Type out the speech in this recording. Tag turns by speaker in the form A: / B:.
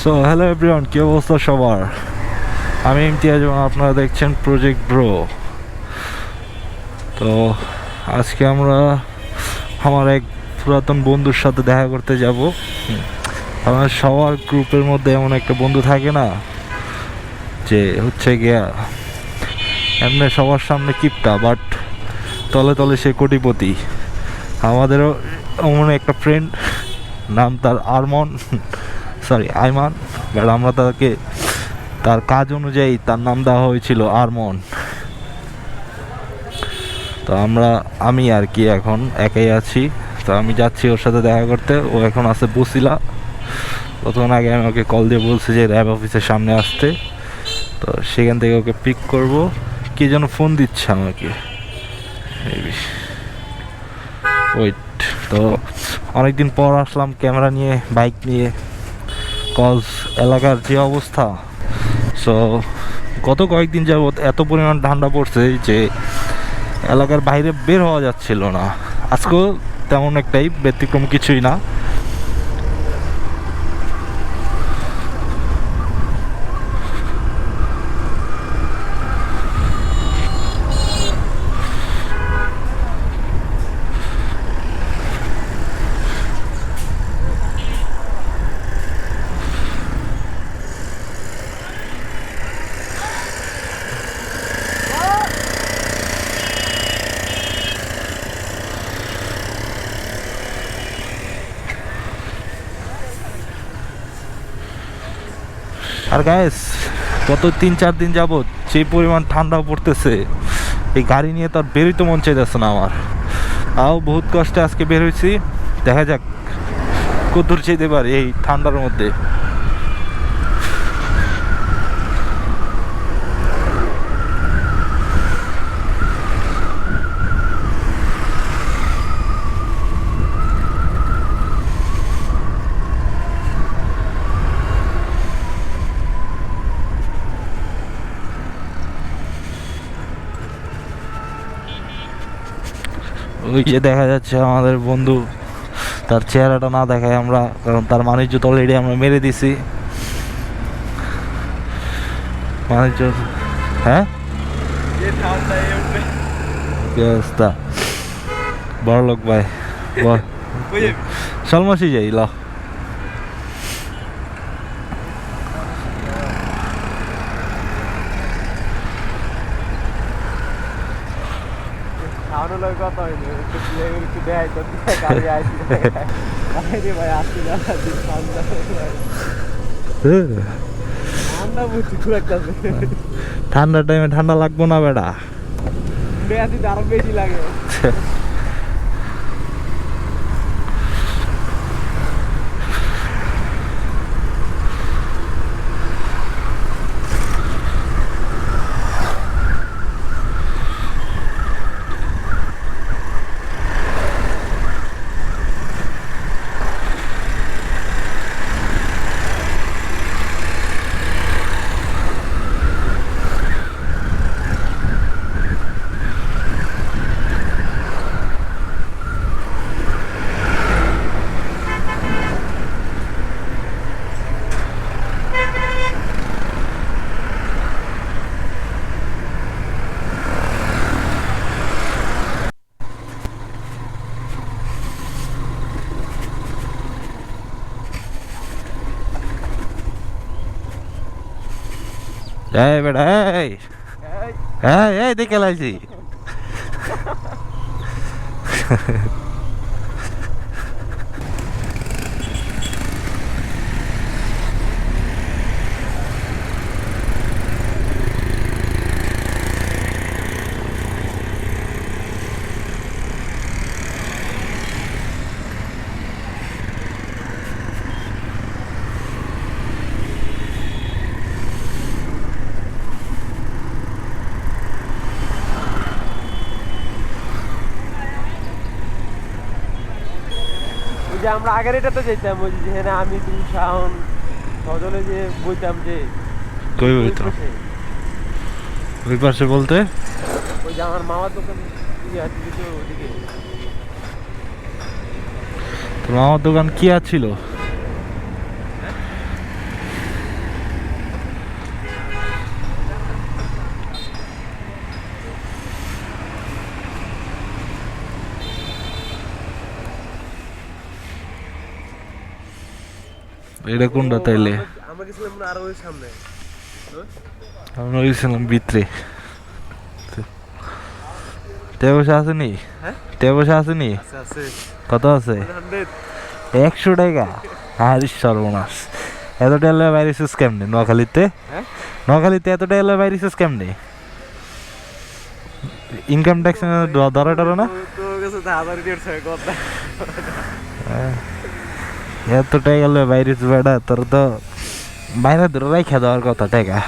A: So hello everyone কী অবস্থা সবার? আমি ইমতিয়াজ এবং আপনারা দেখছেন প্রজেক্ট ব্রো তো, আজকে আমরা আমার এক পুরাতন বন্ধুর সাথে দেখা করতে যাব। আমার সবার গ্রুপের মধ্যে এমন একটা বন্ধু থাকে না, যে হচ্ছে গিয়া, এমনি সবার সামনে কিপটা, বাট তলে তলে সে কোটিপতি। আমাদেরও এমন একটা ফ্রেন্ড নাম তার আরমন সরি, আইমান বাট আমরা তাকে, তার কাজ অনুযায়ী তার নাম দেওয়া হয়েছিল আরমন। তো আমরা, আমি আর কি এখন একাই আছি। তো আমি যাচ্ছি ওর সাথে দেখা করতে। ও এখন আছে বসিলা। প্রথম আগে আমি ওকে কল দিয়ে বলছি যে র্যাব অফিসের সামনে আসতে। তো সেখান থেকে ওকে পিক করব। কি যেন ফোন দিচ্ছে আমাকে। ওয়েট তো অনেকদিন পর আসলাম ক্যামেরা নিয়ে বাইক নিয়ে। কজ এলাকার যে অবস্থা। সো গত কয়েকদিন যাবৎ এত পরিমাণ ঠান্ডা পড়ছে যে এলাকার বাইরে বের হওয়া যাচ্ছিল না। আজকেও তেমন একটাই ব্যতিক্রম কিছুই না। আর গ্যাস গত তিন, চার দিন যাবৎ যে পরিমাণ ঠান্ডা পড়তেছে, এই গাড়ি নিয়ে তার বেরোইতে মন চাইতেছে না আমার। তাও বহুত কষ্টে আজকে বের হয়েছি দেখা যাক, কতদূর যেতে পারি এই ঠান্ডার মধ্যে। ওই যে দেখা যাচ্ছে আমাদের বন্ধু তার চেহারাটা না দেখায় আমরা কারণ তার তো অলরেডি আমরা মেরে দিছি। বাণিজ্য হ্যাঁ? বড় লোক ভাই বল। সলমাসি যাই ল।
B: লোক কথা হয়নি একটু একটু দেয় তো গাড়ি আইসি রে ভাই আসছি না দিন ঠান্ডা ঠান্ডা বুঝছি খুব একটা
A: ঠান্ডা টাইমে ঠান্ডা লাগবো না বেটা
B: বেয়াদি আরও বেশি লাগে
A: এই বেটা এই। এই। দেখে লাইছি।
B: যে আমরা আগের এটাতে যেতাম ওই যে হ্যাঁ আমি তুমি শাওন সজলে যে বইতাম যে
A: কই
B: বইতাম
A: বইতো ওই পাশে বলতে?
B: ওই যে আমার মামার দোকান ইয়ে ওদিকে।
A: তোর মামার দোকান কি আছিল? এটা কোনটা তাইলে?
B: আমরা- গেছিলাম আরও ওই সামনে
A: আমরা গেছিলাম ভিতরে টেবসা আসেনি
B: হ্যাঁ?
A: টেবসা আসেনি কত আছে? একশো টাকা। আর সর্বনাশ। এত টাকা বাইরেছিস কেমনে? নোয়াখালীতে?
B: হ্যাঁ?
A: নোয়াখালীতে এত টাকা বাইরেছিস কেমনে? ইনকাম ট্যাক্স ধরা টরা না
B: তোর কাছে তো হাজার দেড়শো কথা
A: এত টাকা বাইরের বেড়া তোর তো বাইরে দূরে রাখা দেওয়ার কথা টাকা